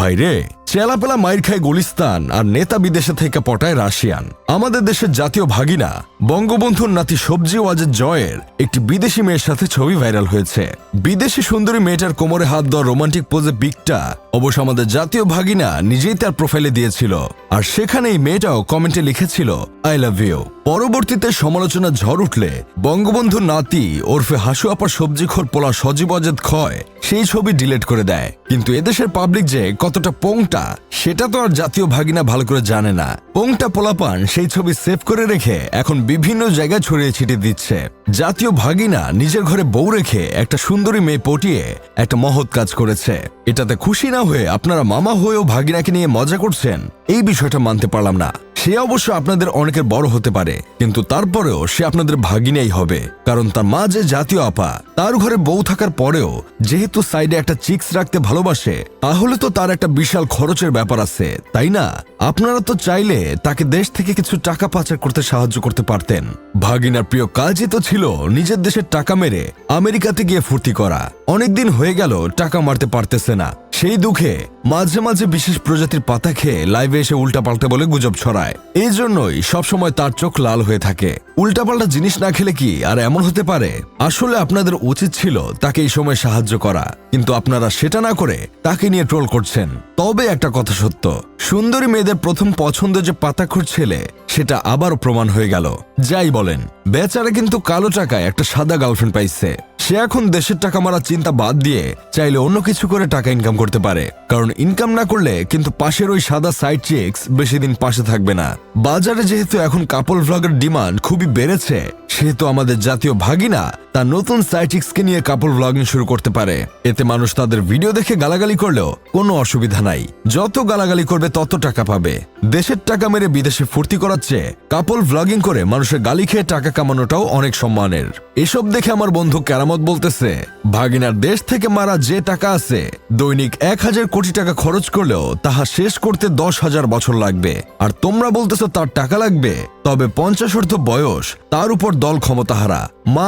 ভাইরে চেলাপেলা মাইর খায় গুলিস্তান আর নেতা বিদেশে থেকে পটায় রাশিয়ান। আমাদের দেশের জাতীয় ভাগিনা, বঙ্গবন্ধুর নাতি সবজি ওয়াজের জয়ের একটি বিদেশি মেয়ের সাথে ছবি ভাইরাল হয়েছে। বিদেশি সুন্দরী মেয়েটার কোমরে হাত দেওয়া রোমান্টিক পোজে পিকটা অবশ্য আমাদের জাতীয় ভাগিনা নিজেই তার প্রোফাইলে দিয়েছিল। আর সেখানে এই মেয়েটাও কমেন্টে লিখেছিল, আই লাভ ইউ। পরবর্তীতে সমালোচনা ঝড় উঠলে বঙ্গবন্ধুর নাতি ওরফে হাসু আপার সবজিখোর পোলা সজীব অজেদ ক্ষয় সেই ছবি ডিলিট করে দেয়। কিন্তু এদেশের পাবলিক যে কতটা পোংটা সেটা তো আর জাতীয় ভাগিনা ভালো করে জানে না। পোংটা পোলাপান সেই ছবি সেভ করে রেখে এখন বিভিন্ন জায়গায় ছড়িয়ে ছিটিয়ে দিচ্ছে। জাতীয় ভাগিনা নিজের ঘরে বউ রেখে একটা সুন্দরী মেয়ে পটিয়ে একটা মহৎ কাজ করেছে। এটাতে খুশি না হয়ে আপনারা মামা হয়েও ভাগিনাকে নিয়ে মজা করছেন, এই বিষয়টা মানতে পারলাম না। সে অবশ্য আপনাদের অনেকের বড় হতে পারে, কিন্তু তারপরেও সে আপনাদের ভাগিনেই হবে, কারণ তার মা যে জাতীয় আপা, তার ঘরে বউ থাকার পরেও যেহেতু সাইডে একটা চিক্স রাখতে ভালোবাসে, তাহলে তো তার একটা বিশাল খরচের ব্যাপার আছে, তাই না? আপনারা তো চাইলে তাকে দেশ থেকে কিছু টাকা পাচার করতে সাহায্য করতে পারতেন। ভাগিনার প্রিয় কাজই তো ছিল নিজের দেশের টাকা মেরে আমেরিকাতে গিয়ে ফুর্তি করা। অনেকদিন হয়ে গেল, টাকা মারতে পারতেছে না। সেই দুঃখে মাঝে মাঝে বিশেষ প্রজাতির পাতা খেয়ে লাইভে এসে উল্টা পাল্টে বলে গুজব ছড়ায়। এই জন্যই সবসময় তার চোখ লাল হয়ে থাকে। উল্টাপাল্টা জিনিস না খেলে কি আর এমন হতে পারে? আসলে আপনাদের উচিত ছিল তাকে এই সময় সাহায্য করা। কিন্তু আপনারা সেটা না করে তাকে নিয়ে ট্রোল করছেন। তবে একটা কথা সত্য, সুন্দরী মেয়েদের প্রথম পছন্দ যে পাতাখুর ছেলে, সেটা আবারও প্রমাণ হয়ে গেল। যাই বলেন, বেচারা কিন্তু কালো টাকায় একটা সাদা গার্লফ্রেন্ড পাইছে। সে এখন দেশের টাকা মারা চিন্তা বাদ দিয়ে চাইলে অন্য কিছু করে টাকা ইনকাম করতে পারে। কারণ ইনকাম না করলে কিন্তু পাশের ওই সাদা সাইড চেক্স বেশি দিন পাশে থাকবে না। বাজারে যেহেতু এখন কাপল ভ্লগের ডিমান্ড খুবই বেড়েছে সে তো আমাদের জাতীয় ভাগিনা। তার নতুন সাইটিক্সকে নিয়ে কাপল ভ্লগিং শুরু করতে পারে। এতে মানুষ তাদের ভিডিও দেখে গালাগালি করলেও কোনো অসুবিধা নাই। যত গালাগালি করবে, তত টাকা পাবে। দেশের টাকা মেরে বিদেশে ফুর্তি করাচ্ছে কাপল ভ্লগিং করে মানুষের গালি খেয়ে টাকা কামানোটাও অনেক সম্মানের। এসব দেখে আমার বন্ধু কেরামত বলতেছে, ভাগিনার দেশ থেকে মারা যে টাকা আছে, দৈনিক এক হাজার কোটি টাকা খরচ করলেও তাহা শেষ করতে দশ হাজার বছর লাগবে। আর তোমরা বলতেছো তার টাকা লাগবে, তবে পঞ্চাশ অর্ধ বয়স, তার উপর দল ক্ষমতাহারা। মা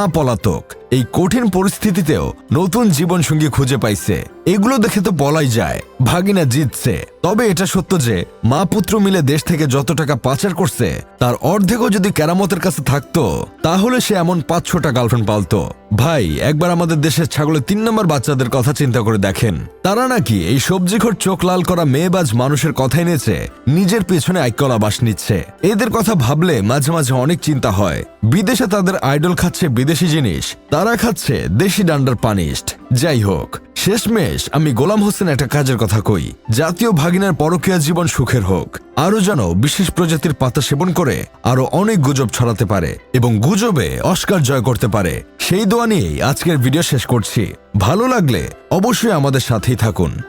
লোক এই কঠিন পরিস্থিতিতেও নতুন জীবনসঙ্গী খুঁজে পাইছে। এগুলো দেখে তো বলাই যায়, ভাগিনা জিতছে। তবে এটা সত্য যে, মা পুত্র মিলে দেশ থেকে যত টাকা পাচার করছে, তার অর্ধেকও যদি কেরামতের কাছে থাকতো, তাহলে সে এমন পাঁচ ছটা গার্লফ্রেন্ড পালতো। ভাই, একবার আমাদের দেশের ছাগলের তিন নম্বর বাচ্চাদের কথা চিন্তা করে দেখেন। তারা নাকি এই সবজিখোর চোখ লাল করা মেয়েবাজ মানুষের কথাই নেছে নিজের পেছনে আইকলা বাস নিচ্ছে। এদের কথা ভাবলে মাঝে মাঝে অনেক চিন্তা হয়। বিদেশে তাদের আইডল খাচ্ছে বিদেশি জিনিস তারা খাচ্ছে দেশি ডান্ডার পানিস্ট। যাই হোক, শেষমেশ আমি গোলাম হোসেন একটা কাজের কথা কই। জাতীয় ভাগিনার পরকীয়া জীবন সুখের হোক। আরও যেন বিশেষ প্রজাতির পাতা সেবন করে, আরও অনেক গুজব ছড়াতে পারে এবং গুজবে অস্কার জয় করতে পারে। সেই দোয়া নিয়েই আজকের ভিডিও শেষ করছি। ভালো লাগলে অবশ্যই আমাদের সাথেই থাকুন।